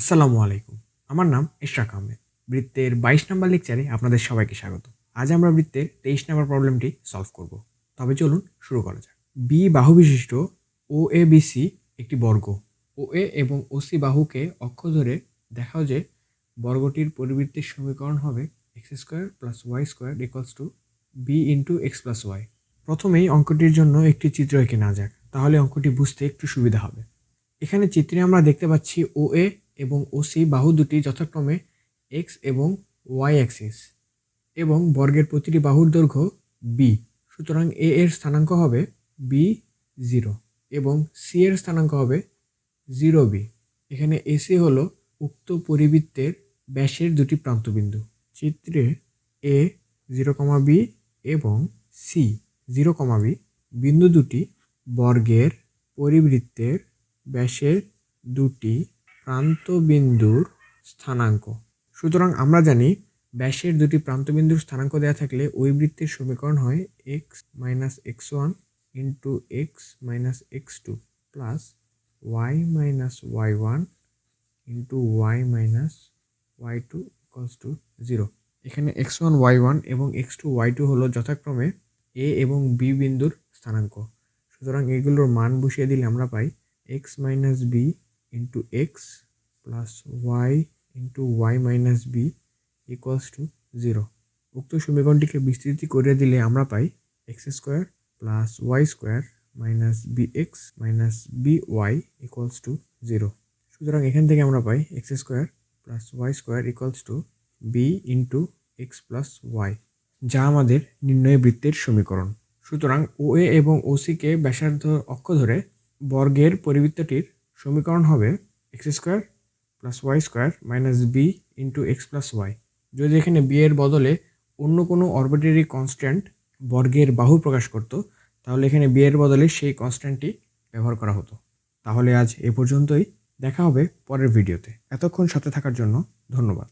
আসসালামু আলাইকুম। আমার নাম ইশরাক আহমেদ। বৃত্তের বাইশ নম্বর লেকচারে আপনাদের সবাইকে স্বাগত। আজ আমরা বৃত্তের তেইশ নম্বর প্রবলেমটি সলভ করব। তবে চলুন শুরু করা যাক। বি বাহু বিশিষ্ট ও এ বিসি একটি বর্গ। ও এ এবং ওসি বাহুকে অক্ষ ধরে দেখাও যে বর্গটির পরিবৃত্তির সমীকরণ হবে X square plus Y square equals to B into X plus Y. প্রথমেই অঙ্কটির জন্য একটি চিত্র এঁকে না যাক। তাহলে অঙ্কটি বুঝতে একটু সুবিধা হবে। এখানে চিত্রে আমরা দেখতে পাচ্ছি ও এ এবং ওসি বাহু দুটি যথাক্রমে এক্স এবং ওয়াই অ্যাক্সিস এবং বর্গের প্রতিটি বাহুর দৈর্ঘ্য বি সুতরাং এ এর স্থানাঙ্ক হবে বি জিরো এবং সি এর স্থানাঙ্ক হবে জিরো বি এখানে এসি হল উক্ত পরিবৃত্তের ব্যাসের দুটি প্রান্তবিন্দু। চিত্রে এ জিরো কমা বি এবং সি জিরো কমা বি বিন্দু দুটি বর্গের পরিবৃত্তের ব্যাসের দুটি প্রান্তবিন্দুর স্থানাঙ্ক। সুতরাং আমরা জানি ব্যাসের দুটি প্রান্তবিন্দুর স্থানাঙ্ক দেওয়া থাকলে ওই বৃত্তের সমীকরণ হয় X minus X one into X minus X two plus Y minus Y one into Y minus Y two equals to zero এখানে এক্স ওয়ান ওয়াই ওয়ান এবং এক্স টু ওয়াই টু হলো যথাক্রমে এ এবং বি বিন্দুর স্থানাঙ্ক। সুতরাং এগুলোর মান বসিয়ে দিলে আমরা পাই X minus B into X plus Y into Y minus B equals to zero উক্ত সমীকরণটিকে বিস্তৃতি করে দিলে আমরা পাই X square plus Y square minus B X minus B Y equals to zero সুতরাং এখান থেকে আমরা পাই X square plus Y square equals to B into X plus Y যা আমাদের নির্ণয় বৃত্তের সমীকরণ। সুতরাং ও এ এবং ও সিকে ব্যাসার্ধ অক্ষ ধরে বর্গের পরিবৃত্তটির সমীকরণ হবে X square plus Y square minus B into X plus Y যদি এখানে বি এর বদলে অন্য কোনো অরবিটারি কনস্ট্যান্ট বর্গের বাহু প্রকাশ করত, তাহলে এখানে বি এর বদলে সেই কনস্ট্যান্টটি ব্যবহার করা হতো। তাহলে আজ এ পর্যন্তই। দেখা হবে পরের ভিডিওতে এতক্ষণ সাথে থাকার জন্য ধন্যবাদ।